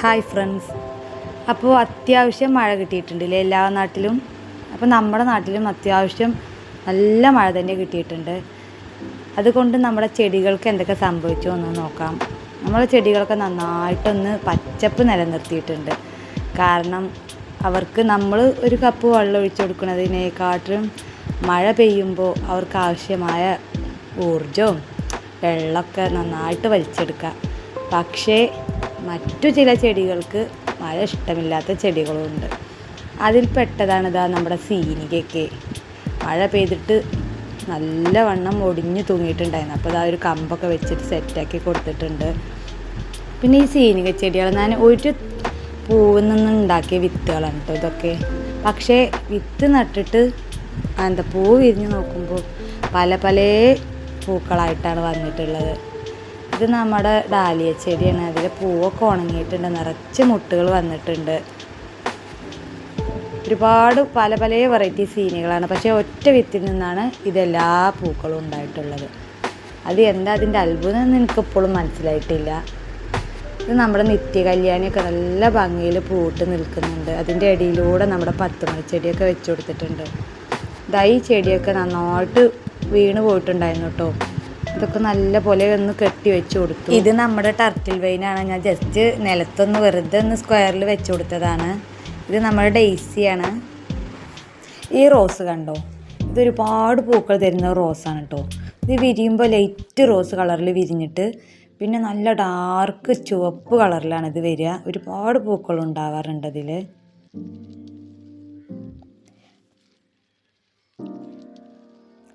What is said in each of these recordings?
Hi friends അപ്പോൾ അത്യാവശ്യം മഴ കിട്ടിയിട്ടുണ്ടല്ലേ എല്ലാ നാട്ടിലും? അപ്പോൾ നമ്മുടെ നാട്ടിലും അത്യാവശ്യം നല്ല മഴ തന്നെ കിട്ടിയിട്ടുണ്ട്. അതുകൊണ്ട് നമ്മുടെ ചെടികൾക്ക് എന്തൊക്കെ സംഭവിച്ചു എന്ന് നോക്കാം. നമ്മുടെ ചെടികളൊക്കെ നന്നായിട്ടൊന്ന് പച്ചപ്പ് നിലനിർത്തിയിട്ടുണ്ട്. കാരണം അവർക്ക് നമ്മൾ ഒരു കപ്പ് വെള്ളം ഒഴിച്ചു കൊടുക്കുന്നതിനേക്കാട്ടിലും മഴ പെയ്യുമ്പോൾ അവർക്ക് ആവശ്യമായ ഊർജവും വെള്ളമൊക്കെ നന്നായിട്ട് വലിച്ചെടുക്കുക. പക്ഷേ മറ്റു ചില ചെടികൾക്ക് മഴ ഇഷ്ടമില്ലാത്ത ചെടികളുമുണ്ട് അതിൽ പെട്ടതാണ് ഇതാ നമ്മുടെ സീനികയ്ക്ക്. മഴ പെയ്തിട്ട് നല്ലവണ്ണം ഒടിഞ്ഞു തൂങ്ങിയിട്ടുണ്ടായിരുന്നു. അപ്പോൾ ഇതാ ഒരു കമ്പൊക്കെ വെച്ചിട്ട് സെറ്റാക്കി കൊടുത്തിട്ടുണ്ട്. പിന്നെ ഈ സീനിക ചെടികൾ ഞാൻ ഒരു പൂവിൽ നിന്ന് ഉണ്ടാക്കിയ വിത്തുകളാണ് കേട്ടോ ഇതൊക്കെ. പക്ഷേ വിത്ത് നട്ടിട്ട് എന്താ പൂ വിരിഞ്ഞ് നോക്കുമ്പോൾ പല പല പൂക്കളായിട്ടാണ് വന്നിട്ടുള്ളത്. ഇത് നമ്മുടെ ഡാലിയ ചെടിയാണ് അതിൽ പൂവൊക്കെ ഉണങ്ങിയിട്ടുണ്ട്. നിറച്ച് മുട്ടുകൾ വന്നിട്ടുണ്ട്. ഒരുപാട് പല പല വെറൈറ്റി സീനുകളാണ്. പക്ഷേ ഒറ്റ വിത്തിൽ നിന്നാണ് ഇതെല്ലാ പൂക്കളും ഉണ്ടായിട്ടുള്ളത്. അത് എന്താ അതിന്റെ അത്ഭുതം എന്ന് എനിക്കിപ്പോഴും മനസ്സിലായിട്ടില്ല. ഇത് നമ്മുടെ നിത്യ കല്യാണിയൊക്കെ നല്ല ഭംഗിയിൽ പൂട്ട് നിൽക്കുന്നുണ്ട്. അതിന്റെ ഇടയിലൂടെ നമ്മുടെ പത്തുമണി ചെടിയൊക്കെ വെച്ച് കൊടുത്തിട്ടുണ്ട്. ഇതായി ചെടിയൊക്കെ നന്നായിട്ട് വീണ് പോയിട്ടുണ്ടായിരുന്നു കേട്ടോ. ഇതൊക്കെ നല്ല പോലെ ഒന്ന് കെട്ടി വെച്ച് കൊടുത്തു. ഇത് നമ്മുടെ ടർക്കിൽ വെയിനാണ് ഞാൻ ജസ്റ്റ് നിലത്തൊന്ന് വെറുതെ ഒന്ന് സ്ക്വയറിൽ വെച്ച് കൊടുത്തതാണ്. ഇത് നമ്മുടെ ഡെയ്സിയാണ് ഈ റോസ് കണ്ടോ? ഇത് ഒരുപാട് പൂക്കൾ തരുന്ന റോസാണ് കേട്ടോ. ഇത് വിരിയുമ്പോൾ ലൈറ്റ് റോസ് കളറിൽ വിരിഞ്ഞിട്ട് പിന്നെ നല്ല ഡാർക്ക് ചുവപ്പ് കളറിലാണ് ഇത് വരിക. ഒരുപാട് പൂക്കൾ ഉണ്ടാവാറുണ്ട് അതിൽ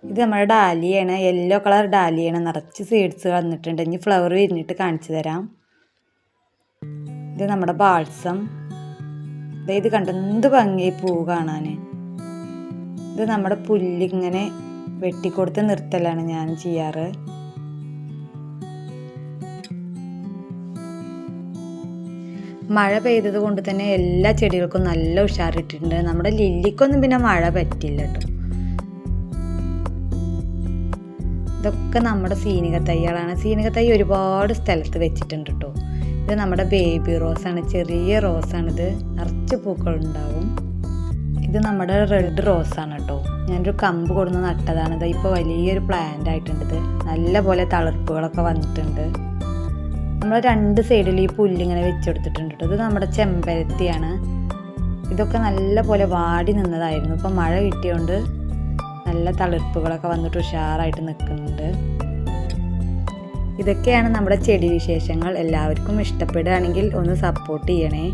ഇത് നമ്മുടെ ഡാലിയാണ് യെല്ലോ കളർ ഡാലിയാണ്. നിറച്ച് സീഡ്സ് വന്നിട്ടുണ്ട്. ഇനി ഫ്ലവർ വിരിഞ്ഞിട്ട് കാണിച്ചു തരാം. ഇത് നമ്മുടെ ബാൾസം ഇത് കണ്ട എന്ത് ഭംഗിയായി പൂ കാണാൻ. ഇത് നമ്മുടെ പുല്ലിങ്ങനെ വെട്ടിക്കൊടുത്ത് നിർത്തലാണ് ഞാൻ ചെയ്യാറ്. മഴ പെയ്തത് കൊണ്ട് തന്നെ എല്ലാ ചെടികൾക്കും നല്ല ഉഷാറിട്ടിട്ടുണ്ട്. നമ്മുടെ ലില്ലിക്കൊന്നും പിന്നെ മഴ പറ്റില്ല കേട്ടോ. ഇതൊക്കെ നമ്മുടെ സീനിക തൈകളാണ് സീനിക തൈ ഒരുപാട് സ്ഥലത്ത് വെച്ചിട്ടുണ്ട് കേട്ടോ ഇത് നമ്മുടെ ബേബി റോസാണ്. ചെറിയ റോസാണിത്. നിറച്ച് പൂക്കളുണ്ടാവും. ഇത് നമ്മുടെ റെഡ് റോസാണ് കേട്ടോ ഞാനൊരു കമ്പ് കൊടുന്ന് നട്ടതാണ്. ഇത് ഇപ്പോൾ വലിയൊരു പ്ലാന്റ് ആയിട്ടുണ്ട് ഇത്. നല്ല പോലെ തളിർപ്പുകളൊക്കെ വന്നിട്ടുണ്ട്. നമ്മൾ രണ്ട് സൈഡിൽ ഈ പുല്ലിങ്ങനെ വെച്ചെടുത്തിട്ടുണ്ട് കേട്ടോ ഇത് നമ്മുടെ ചെമ്പരത്തിയാണ്. ഇതൊക്കെ നല്ല പോലെ വാടി നിന്നതായിരുന്നു. ഇപ്പം മഴ കിട്ടിയോണ്ട് നല്ല തളിർപ്പുകളൊക്കെ വന്നിട്ട് ഉഷാറായിട്ട് നിൽക്കുന്നുണ്ട്. ഇതൊക്കെയാണ് നമ്മുടെ ചെടി വിശേഷങ്ങൾ. എല്ലാവർക്കും ഇഷ്ടപ്പെടുകയാണെങ്കിൽ ഒന്ന് സപ്പോർട്ട് ചെയ്യണേ.